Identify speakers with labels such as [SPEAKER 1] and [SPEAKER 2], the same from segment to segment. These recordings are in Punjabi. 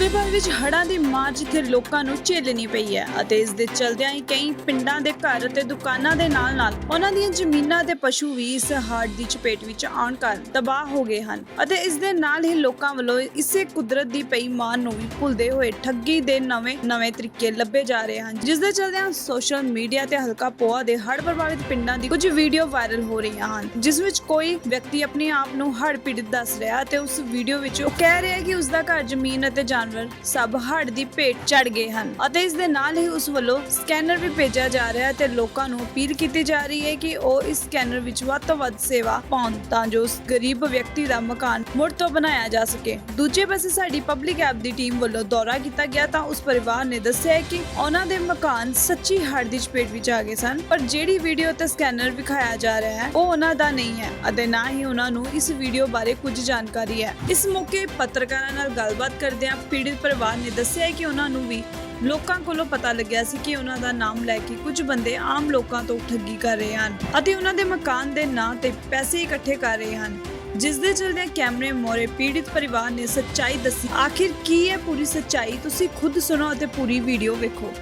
[SPEAKER 1] ਸੂਬੇ ਭਰ ਵਿੱਚ ਹੜ੍ਹਾਂ ਦੀ ਮਾਰ ਜਿੱਥੇ ਲੋਕਾਂ ਨੂੰ ਝੇਲਣੀ ਪਈ ਹੈ ਅਤੇ ਇਸ ਦੇ ਚਲਦਿਆਂ ਹੀ ਕਈ ਪਿੰਡਾਂ ਦੇ ਘਰ ਅਤੇ ਦੁਕਾਨਾਂ ਦੇ ਨਾਲ-ਨਾਲ ਉਹਨਾਂ ਦੀਆਂ ਜ਼ਮੀਨਾਂ ਤੇ ਪਸ਼ੂ ਵੀ ਇਸ ਹੜ੍ਹ ਦੀ ਚਪੇਟ ਵਿੱਚ ਆਉਣ ਕਾਰਨ ਤਬਾਹ ਹੋ ਗਏ ਹਨ ਅਤੇ ਇਸ ਦੇ ਨਾਲ ਹੀ ਲੋਕਾਂ ਵੱਲੋਂ ਇਸੇ ਕੁਦਰਤ ਦੀ ਪਈ ਮਾਰ ਨੂੰ ਵੀ ਭੁੱਲਦੇ ਹੋਏ ਠੱਗੀ ਦੇ ਨਵੇਂ ਨਵੇਂ ਤਰੀਕੇ ਲੱਭੇ ਜਾ ਰਹੇ ਹਨ, ਜਿਸ ਦੇ ਚਲਦਿਆਂ ਸੋਸ਼ਲ ਮੀਡੀਆ ਤੇ ਹਲਕਾ ਪੋਆ ਦੇ ਹੜ੍ਹ ਪ੍ਰਭਾਵਿਤ ਪਿੰਡਾਂ ਦੀ ਕੁਝ ਵੀਡੀਓ ਵਾਇਰਲ ਹੋ ਰਹੀਆਂ ਹਨ, ਜਿਸ ਵਿੱਚ ਕੋਈ ਵਿਅਕਤੀ ਆਪਣੇ ਆਪ ਨੂੰ ਹੜ੍ਹ ਪੀੜਿਤ ਦੱਸ ਰਿਹਾ ਤੇ ਉਸ ਵੀਡੀਓ ਵਿੱਚ ਉਹ ਕਹਿ ਰਿਹਾ ਕਿ ਉਸ ਦਾ ਘਰ ਜ਼ਮੀਨ ਅਤੇ ਜਾਨਵਰ ਸਭ ਹੜ ਦੀ ਭੇਟ ਚੜ ਗਏ ਹਨ ਅਤੇ ਇਸ ਦੇ ਨਾਲ ਹੀ ਉਸ ਵੱਲੋਂ ਸਕੈਨਰ ਵੀ ਭੇਜਿਆ ਜਾ ਰਿਹਾ ਹੈ ਤੇ ਲੋਕਾਂ ਨੂੰ ਅਪੀਲ ਕੀਤੀ ਜਾ ਰਹੀ ਹੈ ਕਿ ਉਹ ਇਸ ਸਕੈਨਰ ਵਿੱਚ ਵੱਧ ਤੋਂ ਵੱਧ ਸੇਵਾ ਪਾਉਣ ਤਾਂ ਜੋ ਉਸ ਗਰੀਬ ਵਿਅਕਤੀ ਦਾ ਮਕਾਨ ਮੁੜ ਤੋਂ ਬਣਾਇਆ ਜਾ ਸਕੇ। ਦੂਜੇ ਪਾਸੇ ਸਾਡੀ ਪਬਲਿਕ ਐਪ ਦੀ ਟੀਮ ਵੱਲੋਂ ਦੌਰਾ ਕੀਤਾ ਗਿਆ ਤਾਂ ਉਸ ਪਰਿਵਾਰ ਨੇ ਦੱਸਿਆ ਹੈ ਕਿ ਉਹਨਾਂ ਦੇ ਮਕਾਨ ਸੱਚੀ ਹੜ ਦੀ ਚਪੇਟ ਵਿੱਚ ਆ ਗਏ ਸਨ, ਪਰ ਜਿਹੜੀ ਵੀਡੀਓ ਤੇ ਸਕੈਨਰ ਵਿਖਾਇਆ ਜਾ ਰਿਹਾ ਹੈ, ਉਹ ਉਹਨਾਂ ਦਾ ਨਹੀਂ ਹੈ ਅਤੇ ਨਾ ਹੀ ਉਹਨਾਂ ਨੂੰ ਇਸ ਵੀਡੀਓ ਬਾਰੇ ਕੁਝ ਜਾਣਕਾਰੀ ਹੈ। ਇਸ ਮੌਕੇ ਪੱਤਰਕਾਰਾਂ ਨਾਲ ਗੱਲਬਾਤ ਕਰਦਿਆਂ ਪੀੜਿਤ ਪਰਿਵਾਰ ਨੇ ਦੱਸਿਆ ਹੈ ਕਿ ਉਹਨਾਂ ਨੂੰ ਵੀ ਲੋਕਾਂ ਕੋਲੋਂ ਪਤਾ ਲੱਗਿਆ ਸੀ ਕਿ ਉਹਨਾਂ ਦਾ ਨਾਮ ਲੈ ਕੇ ਕੁਝ ਬੰਦੇ ਆਮ ਲੋਕਾਂ ਤੋਂ ਠੱਗੀ ਕਰ ਰਹੇ ਹਨ ਅਤੇ ਉਹਨਾਂ ਦੇ ਮਕਾਨ ਦੇ ਨਾਂ ਤੇ ਪੈਸੇ ਇਕੱਠੇ ਕਰ ਰਹੇ ਹਨ। ਜਿਸ ਦੇ ਚਲਦੇ ਕੈਮਰੇ ਮੋਰੇ ਪੀੜਿਤ ਪਰਿਵਾਰ ਨੇ ਸੱਚਾਈ ਦੱਸੀ। ਆਖਿਰ ਕੀ ਹੈ ਪੂਰੀ ਸੱਚਾਈ? ਤੁਸੀਂ ਖੁਦ ਸੁਣੋ ਅਤੇ ਪੂਰੀ ਵੀਡੀਓ ਵੇਖੋ।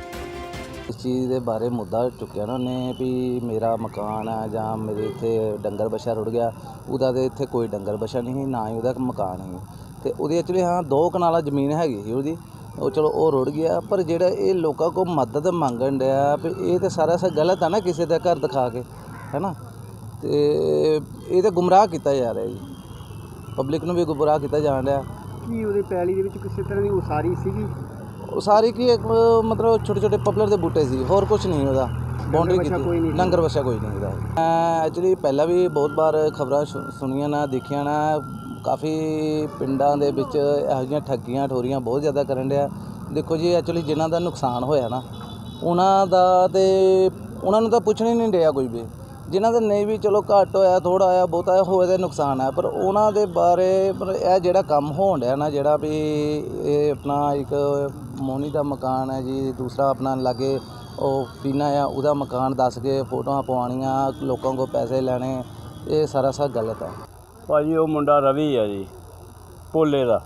[SPEAKER 2] ਇਸ ਚੀਜ਼ ਦੇ ਬਾਰੇ ਮੁੱਦਾ ਚੁੱਕਿਆ ਨਾ ਉਹਨੇ ਵੀ ਮੇਰਾ ਮਕਾਨ ਆ ਜਾਂ ਮੇਰੇ ਇੱਥੇ ਡੰਗਰ ਬੱਛਾ ਰੁੜ ਗਿਆ ਉਹਦਾ ਤੇ ਇੱਥੇ ਕੋਈ ਡੰਗਰ ਬੱਛਾ ਨਹੀਂ ਸੀ, ਨਾ ਹੀ ਉਹਦਾ ਮਕਾਨ ਸੀ ਤੇ ਉਹਦੀ ਐਕਚੁਅਲੀ ਹਾਂ ਦੋ ਕਨਾਲਾ ਜ਼ਮੀਨ ਹੈਗੀ ਸੀ ਉਹਦੀ ਉਹ ਚਲੋ ਉਹ ਰੁੜ ਗਿਆ ਪਰ ਜਿਹੜਾ ਇਹ ਲੋਕਾਂ ਕੋਲ ਮਦਦ ਮੰਗਣ ਡਿਆ ਵੀ ਇਹ ਤੇ ਸਾਰਾ ਸ ਗਲਤ ਆ ਨਾ ਕਿਸੇ ਦਾ ਘਰ ਦਿਖਾ ਕੇ ਹੈਨਾ? ਤੇ ਇਹ ਤੇ ਗੁੰਮਰਾਹ ਕੀਤਾ ਜਾ ਰਿਹਾ ਜੀ। ਪਬਲਿਕ ਨੂੰ ਵੀ ਗੁੰਮਰਾਹ ਕੀਤਾ ਜਾਣ ਰਿਹਾ
[SPEAKER 3] ਕੀ ਉਹਦੇ ਪੈਲੀ ਦੇ ਵਿੱਚ ਕਿਸੇ ਤਰ੍ਹਾਂ ਦੀ ਉਸਾਰੀ ਸੀਗੀ?
[SPEAKER 2] ਉਹ ਸਾਰੀ ਕੀ ਇੱਕ, ਮਤਲਬ ਛੋਟੇ ਛੋਟੇ ਪਪਲਰ ਦੇ ਬੂਟੇ ਸੀ ਹੋਰ ਕੁਝ ਨਹੀਂ ਉਹਦਾ। ਬਾਉਂਡਰੀ ਕੀਤੀ। ਲੰਗਰ ਵਛਾ ਕੋਈ ਨਹੀਂ ਉਹਦਾ ਮੈਂ ਐਕਚੁਅਲੀ ਪਹਿਲਾਂ ਵੀ ਬਹੁਤ ਵਾਰ ਖਬਰਾਂ ਸੁਣੀਆਂ ਨਾ ਦੇਖੀਆਂ ਨਾ ਕਾਫੀ ਪਿੰਡਾਂ ਦੇ ਵਿੱਚ ਇਹੋ ਜਿਹੀਆਂ ਠੱਗੀਆਂ ਠੋਰੀਆਂ ਬਹੁਤ ਜ਼ਿਆਦਾ ਕਰਨ ਡਿਆ। ਦੇਖੋ ਜੀ ਐਕਚੁਅਲੀ ਜਿਨ੍ਹਾਂ ਦਾ ਨੁਕਸਾਨ ਹੋਇਆ ਨਾ ਉਹਨਾਂ ਦਾ ਤੇ ਉਹਨਾਂ ਨੂੰ ਤਾਂ ਪੁੱਛਣ ਹੀ ਨਹੀਂ ਡਿਆ ਕੋਈ ਵੀ। ਜਿਨ੍ਹਾਂ ਦਾ ਨਹੀਂ ਵੀ ਚਲੋ ਘੱਟ ਹੋਇਆ ਥੋੜਾ ਹੋਇਆ ਬਹੁਤਾ ਹੋਏ ਤੇ ਨੁਕਸਾਨ ਹੈ ਪਰ ਉਹਨਾਂ ਦੇ ਬਾਰੇ ਪਰ ਇਹ ਜਿਹੜਾ ਕੰਮ ਹੋਣ ਡਿਆ ਨਾ ਜਿਹੜਾ ਵੀ ਇਹ ਆਪਣਾ ਇੱਕ ਮੋਨੀ ਦਾ ਮਕਾਨ ਹੈ ਜੀ ਦੂਸਰਾ ਆਪਣਾ ਲਾਗੇ ਉਹ ਪੀਨਾ ਆ ਉਹਦਾ ਮਕਾਨ ਦੱਸ ਕੇ ਫੋਟੋਆਂ ਪਵਾਉਣੀਆਂ ਲੋਕਾਂ ਕੋਲ ਪੈਸੇ ਲੈਣੇ ਇਹ ਸਾਰਾ ਸਭ ਗਲਤ ਹੈ
[SPEAKER 4] ਭਾਜੀ ਉਹ ਮੁੰਡਾ ਰਵੀ ਆ ਜੀ ਭੋਲੇ ਦਾ।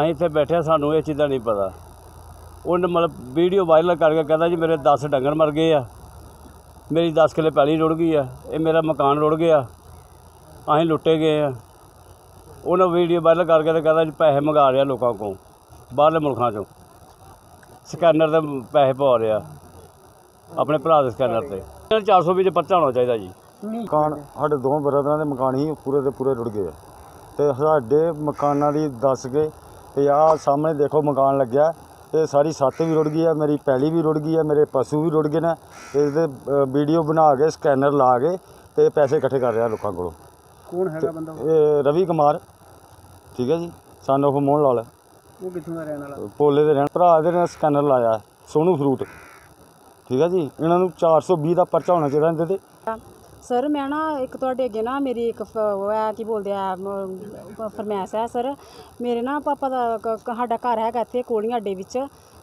[SPEAKER 4] ਅਸੀਂ ਇੱਥੇ ਬੈਠੇ ਹਾਂ, ਸਾਨੂੰ ਇਹ ਚੀਜ਼ਾਂ ਨਹੀਂ ਪਤਾ। ਉਹਨੇ ਮਤਲਬ ਵੀਡੀਓ ਵਾਇਰਲ ਕਰਕੇ ਕਹਿੰਦਾ ਜੀ ਮੇਰੇ 10 ਡੰਗਰ ਮਰ ਗਏ ਆ। ਮੇਰੀ 10 ਕਿੱਲੇ ਪੈਲੀ ਰੁੜ ਗਈ ਆ, ਇਹ ਮੇਰਾ ਮਕਾਨ ਰੁੜ ਗਿਆ। ਅਸੀਂ ਲੁੱਟੇ ਗਏ ਆ। ਉਹਨਾਂ ਵੀਡੀਓ ਵਾਇਰਲ ਕਰਕੇ ਤੇ ਕਹਿੰਦਾ ਜੀ ਪੈਸੇ ਮੰਗਾ ਰਿਹਾ ਲੋਕਾਂ ਕੋਲ, ਬਾਹਰਲੇ ਮੁਲਕਾਂ ਚੋਂ। ਸਕੈਨਰ ਤੇ ਪੈਸੇ ਪਵਾ ਰਿਹਾ, ਆਪਣੇ ਭਰਾ ਦੇ ਸਕੈਨਰ ਤੇ। 400 ਵਿੱਚ ਪਰਚਾ ਹੋਣਾ ਚਾਹੀਦਾ ਜੀ।
[SPEAKER 5] ਮਕਾਨ, ਸਾਡੇ ਦੋ ਬਰਦਰਾਂ ਦੇ ਮਕਾਨ ਹੀ ਪੂਰੇ ਦੇ ਪੂਰੇ ਰੁੜ ਗਏ ਆ। ਤੇ ਸਾਡੇ ਮਕਾਨਾਂ ਦੀ ਦੱਸ ਕੇ, ਤੇ ਆਹ ਸਾਹਮਣੇ ਦੇਖੋ ਮਕਾਨ ਲੱਗਿਆ। ਇਹ ਸਾਰੀ ਛੱਤ ਵੀ ਰੁੜ ਗਈ ਆ ਮੇਰੀ ਪੈਲੀ ਵੀ ਰੁੜ ਗਈ ਆ ਮੇਰੇ ਪਸ਼ੂ ਵੀ ਰੁੜ ਗਏ ਨੇ ਤੇ ਇਹਦੇ ਵੀਡੀਓ ਬਣਾ ਕੇ ਸਕੈਨਰ ਲਾ ਕੇ ਤੇ ਪੈਸੇ ਇਕੱਠੇ ਕਰ ਰਿਹਾ ਲੋਕਾਂ ਕੋਲੋਂ।
[SPEAKER 3] ਕੌਣ ਹੈਗਾ ਬੰਦਾ ਉਹ?
[SPEAKER 5] ਇਹ ਰਵੀ ਕੁਮਾਰ ਠੀਕ ਹੈ ਜੀ ਸਨ ਆਫ ਮੋਹਨ ਲਾਲ।
[SPEAKER 3] ਉਹ ਕਿੱਥੋਂ ਦਾ ਰਹਿਣ ਵਾਲਾ?
[SPEAKER 5] ਪੋਲੇ ਦੇ ਰਹਿਣ ਭਰਾ ਦੇ ਨੇ ਸਕੈਨਰ ਲਾਇਆ ਸੋਨੂ ਫਰੂਟ ਠੀਕ ਹੈ ਜੀ ਇਹਨਾਂ ਨੂੰ 420 ਦਾ ਪਰਚਾ ਹੋਣਾ ਚਾਹੀਦਾ ਇਹਦੇ ਤੇ।
[SPEAKER 6] ਸਰ, ਮੈਂ ਨਾ ਇੱਕ ਤੁਹਾਡੇ ਅੱਗੇ ਨਾ ਮੇਰੀ ਇੱਕ ਫ- ਉਹ ਹੈ, ਕੀ ਬੋਲਦੇ ਆ, ਮ- ਫਰਮਾਇਸ਼ ਹੈ, ਸਰ। ਮੇਰੇ ਨਾ ਪਾਪਾ ਦਾ ਕ- ਕ- ਸਾਡਾ ਘਰ ਹੈਗਾ ਇੱਥੇ ਕੋਲੀਆਂ ਅੱਡੇ ਵਿੱਚ।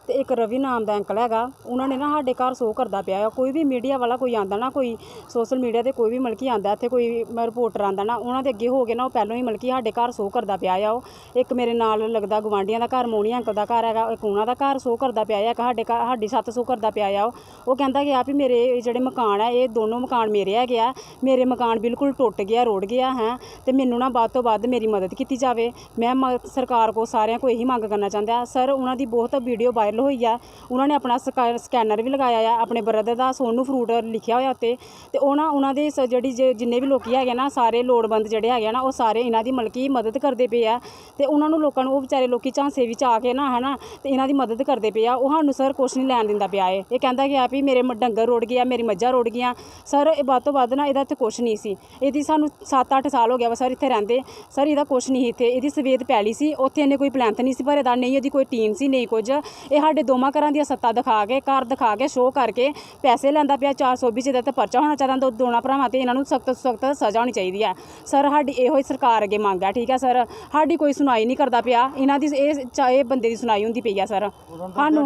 [SPEAKER 6] ਤੇ ਇੱਕ ਰਵੀ ਨਾਮ ਦਾ ਅੰਕਲ ਹੈਗਾ, ਉਹਨਾਂ ਨੇ ਨਾ ਸਾਡੇ ਘਰ ਸੋ ਕਰਦਾ ਪਿਆ ਆ। ਕੋਈ ਵੀ ਮੀਡੀਆ ਵਾਲਾ ਕੋਈ ਆਂਦਾ ਨਾ, ਕੋਈ ਸੋਸ਼ਲ ਮੀਡੀਆ ਤੇ ਕੋਈ ਵੀ ਮਲਕੀ ਆਂਦਾ, ਇੱਥੇ ਕੋਈ ਰਿਪੋਰਟਰ ਆਂਦਾ ਨਾ, ਉਹਨਾਂ ਦੇ ਅੱਗੇ ਹੋ ਕੇ ਨਾ ਉਹ ਪਹਿਲਾਂ ਹੀ ਮਲਕੀ ਸਾਡੇ ਘਰ ਸੋ ਕਰਦਾ ਪਿਆ ਆ ਉਹ। ਇੱਕ ਮੇਰੇ ਨਾਲ ਲੱਗਦਾ ਗਵਾਂਢੀਆਂ ਦਾ ਘਰ ਮੋਣੀ ਅੰਕਲ ਦਾ ਘਰ ਹੈਗਾ, ਇੱਕ ਉਹਨਾਂ ਦਾ ਘਰ ਸੋ ਕਰਦਾ ਪਿਆ ਆ, ਇੱਕ ਸਾਡੇ ਘਰ, ਸਾਡੀ ਸੱਤ ਸੋ ਕਰਦਾ ਪਿਆ ਆ ਉਹ। ਉਹ ਕਹਿੰਦਾ ਕਿ ਆ ਵੀ ਮੇਰੇ ਇਹ ਜਿਹੜੇ ਮਕਾਨ ਆ, ਇਹ ਦੋਨੋਂ ਮਕਾਨ ਮੇਰੇ ਹੈਗੇ ਆ। ਮੇਰੇ ਮਕਾਨ ਬਿਲਕੁਲ ਟੁੱਟ ਗਿਆ, ਰੋੜ ਗਿਆ, ਹੈ। ਤੇ ਮੈਨੂੰ ਨਾ ਵੱਧ ਤੋਂ ਵੱਧ ਮੇਰੀ ਮਦਦ ਕੀਤੀ ਜਾਵੇ। ਮੈਂ ਮ- ਸਰਕਾਰ ਕੋ ਸਾਰਿਆਂ ਕੋ ਇਹੀ ਮੰਗ ਕਰਨਾ ਚਾਹੁੰਦਾ। ਸਰ, ਉਹਨਾਂ ਦੀ ਬਹੁਤ ਵੀਡੀਓ ਵਾਇਰਲ ਹੋਈ ਆ। ਉਹਨਾਂ ਨੇ ਆਪਣਾ ਸਕੈਨਰ ਵੀ ਲਗਾਇਆ ਆ, ਆਪਣੇ ਬ੍ਰਦਰ ਦਾ, ਸੋਨੂ ਫਰੂਟ ਲਿਖਿਆ ਹੋਇਆ ਉੱਤੇ। ਤੇ ਉਹਨਾਂ ਉਹਨਾਂ ਦੇ ਜਿਹੜੀ ਜਿੰਨੇ ਵੀ ਲੋਕੀ ਹੈਗੇ ਨਾ, ਸਾਰੇ ਲੋੜਵੰਦ ਜਿਹੜੇ ਹੈਗੇ ਆ ਨਾ, ਉਹ ਸਾਰੇ ਇਹਨਾਂ ਦੀ ਮਲਕੀ ਮਦਦ ਕਰਦੇ ਪਏ ਆ। ਤੇ ਉਹਨਾਂ ਨੂੰ ਲੋਕਾਂ ਨੂੰ, ਉਹ ਵਿਚਾਰੇ ਲੋਕੀ ਝਾਂਸੇ ਵਿੱਚ ਆ ਕੇ ਨਾ, ਹਨਾ, ਤੇ ਇਹਨਾਂ ਦੀ ਮਦਦ ਕਰਦੇ ਪਏ ਆ। ਉਹ ਸਾਨੂੰ ਸਰ ਕੁਛ ਨਹੀਂ ਲੈਣ ਦਿੰਦਾ ਪਿਆ ਏ ਇਹ ਕਹਿੰਦਾ ਕਿ ਆ ਵੀ ਮੇਰੇ ਮ- ਡੰਗਰ ਰੋੜ ਗਿਆ ਮੇਰੀ ਮੱਝਾਂ ਰੋੜ ਗਈਆਂ। ਸਰ ਇਹ ਵੱਧ ਤੋਂ ਵੱਧ ਨਾ ਇਹਦਾ ਤੇ ਕੁਛ ਨਹੀਂ ਸੀ। ਇਹਦੀ ਸਾਨੂੰ 7-8 ਸਾਲ ਹੋ ਗਿਆ ਵਾ ਸਰ ਇੱਥੇ ਰਹਿੰਦੇ। ਸਰ ਇਹਦਾ ਕੁਛ ਨਹੀਂ ਸੀ ਇੱਥੇ। ਇਹਦੀ ਸਵੇਦ ਪੈਲੀ ਸੀ। ਉੱਥੇ ਇਹਨੇ ਕੋਈ ਪਲੈਂਥ ਨਹੀਂ ਸੀ ਭਰੇ ਦਾ, ਨਹੀਂ ਇਹਦੀ ਕੋਈ ਟੀਮ ਸੀ, ਨਹੀਂ ਕੁਝ। ਇਹ ਸਾਡੇ ਦੋਵਾਂ ਘਰਾਂ ਦੀਆਂ ਸੱਤਾਂ ਦਿਖਾ ਕੇ ਘਰ ਦਿਖਾ ਕੇ ਸ਼ੋਅ ਕਰਕੇ ਪੈਸੇ ਲੈਂਦਾ ਪਿਆ 420 ਜਿਹਦੇ ਤੇ ਪਰਚਾ ਹੋਣਾ ਚਾਹੀਦਾ ਦੋ- ਦੋਨਾਂ ਭਰਾਵਾਂ ਤੇ ਇਹਨਾਂ ਨੂੰ ਸਖਤ ਸਖਤ ਸਜ਼ਾ ਹੋਣੀ ਚਾਹੀਦੀ ਹੈ। ਸਰ ਸਾਡੀ ਇਹੋ ਹੀ ਸਰਕਾਰ ਅੱਗੇ ਮੰਗ ਹੈ ਠੀਕ ਹੈ ਸਰ? ਸਾਡੀ ਕੋਈ ਸੁਣਾਈ ਨਹੀਂ ਕਰਦਾ ਪਿਆ। ਇਹਨਾਂ ਦੀ ਇਹ ਚਾਹੇ ਬੰਦੇ ਦੀ ਸੁਣਾਈ ਹੁੰਦੀ ਪਈ ਆ ਸਰ। ਸਾਨੂੰ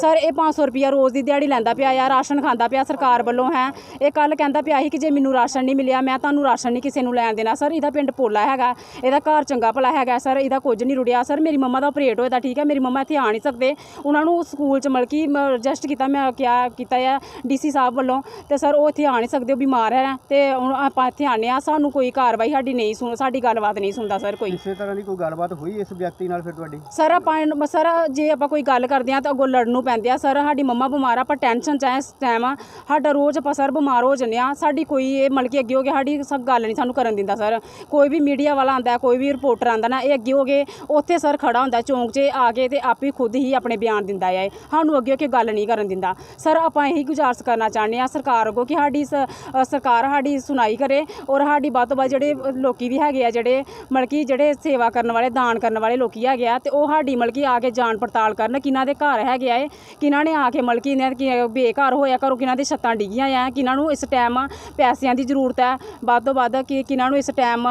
[SPEAKER 6] ਸਰ ਇਹ 500 ਰੁਪਿਆ ਰੋਜ਼ ਦੀ ਦਿਹਾੜੀ ਲੈਂਦਾ ਪਿਆ ਆ ਰਾਸ਼ਨ ਖਾਂਦਾ ਪਿਆ ਸਰਕਾਰ ਵੱਲੋਂ ਹੈ। ਇਹ ਕੱਲ ਕਹਿੰਦਾ ਪਿਆ ਸੀ ਕਿ ਜੇ ਮੈਨੂੰ ਰਾਸ਼ਨ ਨਹੀਂ ਮਿਲਿਆ ਮੈਂ ਤੁਹਾਨੂੰ ਰਾਸ਼ਨ ਨਹੀਂ ਕਿਸੇ ਨੂੰ ਲੈਣ ਦੇਣਾ। ਸਰ ਇਹਦਾ ਪਿੰਡ ਪੋਲਾ ਹੈਗਾ। ਇਹਦਾ ਘਰ ਚੰਗਾ ਭਲਾ ਹੈਗਾ ਸਰ। ਇਹਦਾ ਕੁਝ ਨਹੀਂ ਰੁੜਿਆ। ਸਰ ਮੇਰੀ ਮੰਮਾ ਦਾ ਆਪਰੇਟ ਹੋਇਆ ਠੀਕ ਹੈ ਮੇਰੀ ਮੰਮਾ ਇੱਥੇ ਆ ਨਹੀਂ ਸਕਦੇ। ਉਹਨਾਂ ਨੂੰ ਸਕੂਲ ਚ ਮਤਲਬ ਕਿ ਰਜਿਸਟ ਕੀਤਾ ਮੈਂ ਕਿਹਾ ਕੀਤਾ ਆ ਡੀਸੀ ਸਾਹਿਬ ਵੱਲੋਂ। ਤੇ ਸਰ ਉਹ ਇੱਥੇ ਆ ਨਹੀਂ ਸਕਦੇ ਉਹ ਬਿਮਾਰ ਹੈ। ਤੇ ਹੁਣ ਆਪਾਂ ਇੱਥੇ ਆਨੇ ਆ ਸਾਨੂੰ ਕੋਈ ਕਾਰਵਾਈ ਸਾਡੀ ਨਹੀਂ ਸੁਣ ਸਾਡੀ ਗੱਲਬਾਤ ਨਹੀਂ ਸੁਣਦਾ ਸਰ ਕੋਈ।
[SPEAKER 3] ਕਿਸੇ ਤਰ੍ਹਾਂ ਦੀ ਕੋਈ ਗੱਲਬਾਤ ਹੋਈ ਇਸ ਵਿਅਕਤੀ ਨਾਲ ਫਿਰ ਤੁਹਾਡੀ?
[SPEAKER 6] ਸਰ ਆਪਾਂ ਇਹਨੂੰ- ਸਰ ਜੇ ਆਪਾਂ ਕੋਈ ਗੱਲ ਕਰਦੇ ਆ ਤਾਂ ਅੱਗੋਂ ਲੜਨ ਨੂੰ ਪੈਂਦੇ ਆ। ਸਰ ਸਾਡੀ ਮੰਮਾ ਬਿਮਾਰ ਆ ਆਪਾਂ ਟੈਨਸ਼ਨ ਚ ਆ ਇਸ ਟਾਈਮ ਆ। ਸਾਡਾ ਰੋਜ਼ ਆਪਾਂ ਸਰ ਬਿਮਾਰ ਹੋ ਜੰਨੇ ਆ ਸਾਡੀ ਕੋਈ ਇਹ ਮਤਲਬ ਕਿ ਅੱਗੇ ਹੋ ਗਿਆ ਸਾਡੀ ਸਭ ਗੱਲ ਨਹੀਂ ਸਾਨੂੰ ਕਰਨ ਦਿੰਦਾ ਸਰ। ਕੋਈ ਵੀ ਮੀਡੀਆ ਵਾਲਾ ਆਂਦਾ ਕੋਈ ਵੀ ਰਿਪੋਰਟਰ ਆਂਦਾ ਨਾ ਇਹ ਅੱਗੇ ਹੋ ਗਏ ਉੱਥੇ ਸਰ ਖੜਾ ਹੁੰਦਾ ਚੌਂਕ 'ਚ ਆ ਕੇ ਤੇ ਆਪੇ ਖੁਦ ਹੀ ਆਪਣੇ ਬਿਆਨ ਦਿੰਦਾ ਹੈ ਸਾਨੂੰ ਅੱਗੇ ਹੋ ਕੇ ਗੱਲ ਨਹੀਂ ਕਰਨ ਦਿੰਦਾ। ਸਰ, ਆਪਾਂ ਇਹੀ ਗੁਜ਼ਾਰਿਸ਼ ਕਰਨਾ ਚਾਹੁੰਦੇ ਆ ਸਰਕਾਰ ਅੱਗੋਂ ਕਿ ਸਾਡੀ ਸ- ਸਰਕਾਰ ਸਾਡੀ ਸੁਣਾਈ ਕਰੇ ਔਰ ਸਾਡੀ ਵੱਧ ਤੋਂ ਵੱਧ ਜਿਹੜੇ ਲੋਕੀ ਵੀ ਹੈਗੇ ਆ, ਜਿਹੜੇ ਮਤਲਬ ਕਿ ਜਿਹੜੇ ਸੇਵਾ ਕਰਨ ਵਾਲੇ, ਦਾਨ ਕਰਨ ਵਾਲੇ ਲੋਕੀ ਹੈਗੇ ਆ ਤੇ ਉਹ ਸਾਡੀ ਮਤਲਬ ਕਿ ਆ ਕੇ ਜਾਣ ਪੜਤਾਲ ਕਰਨ ਕਿਹਨਾਂ ਦੇ ਘਰ ਹੈਗੇ ਆ ਇਹ, ਕਿਹਨਾਂ ਨੇ ਆ ਕੇ ਮਤਲਬ ਕਿ ਇਹਨਾਂ ਦੇ ਬੇਘਰ ਹੋਇਆ ਘਰੋਂ ਕਿਹਨਾਂ ਦੀ ਛੱਤਾਂ ਡਿੱਗੀਆਂ ਆ, ਕਿਹਨਾਂ ਨੂੰ ਇਸ ਟਾਈਮ ਪੈਸਿਆਂ ਦੀ ਜ਼ਰੂਰਤ ਹੈ, ਵੱਧ ਤੋਂ ਵੱਧ ਕਿ ਕਿਹਨਾਂ ਨੂੰ ਇਸ ਟਾਈਮ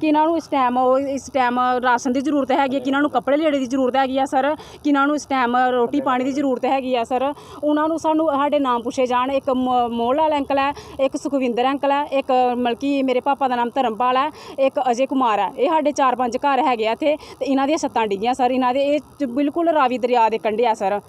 [SPEAKER 6] ਕਿਹਨਾਂ ਨੂੰ ਇਸ ਟਾਈਮ ਉਹ, ਇਸ ਟਾਈਮ ਰਾਸ਼ਨ ਦੀ ਜ਼ਰੂਰਤ ਹੈਗੀ ਹੈ ਕਿਹਨਾਂ ਨੂੰ ਕੱਪੜੇ ਲੀੜੇ ਦੀ ਜ਼ਰੂਰਤ ਹੈਗੀ ਆ, ਸਰ, ਕਿਹਨਾਂ ਨੂੰ ਇਸ ਟਾਈਮ ਰੋਟੀ ਪਾਣੀ ਦੀ ਜ਼ਰੂਰਤ ਹੈਗੀ ਆ, ਸਰ। ਉਹਨਾਂ ਨੂੰ ਸਾਨੂੰ ਸਾਡੇ ਨਾਮ ਪੁੱਛੇ ਜਾਣ। ਇੱਕ ਮ- ਮੋਹਲ ਵਾਲਾ ਅੰਕਲ ਹੈ, ਇੱਕ ਸੁਖਵਿੰਦਰ ਅੰਕਲ ਹੈ, ਇੱਕ ਮਤਲਬ ਕਿ ਮੇਰੇ ਪਾਪਾ ਦਾ ਨਾਮ ਧਰਮਪਾਲ ਹੈ, ਇੱਕ ਅਜੇ ਕੁਮਾਰ ਹੈ। ਇਹ ਸਾਡੇ ਚਾਰ ਪੰਜ ਘਰ ਹੈਗੇ ਆ ਇੱਥੇ ਤੇ ਇਹਨਾਂ ਦੀਆਂ ਛੱਤਾਂ ਡਿੱਗੀਆਂ, ਸਰ। ਇਹਨਾਂ ਦੇ ਇਹ ਬਿਲਕੁਲ ਰਾਵੀ ਦਰਿਆ ਦੇ ਕੰਢੇ ਆ, ਸਰ।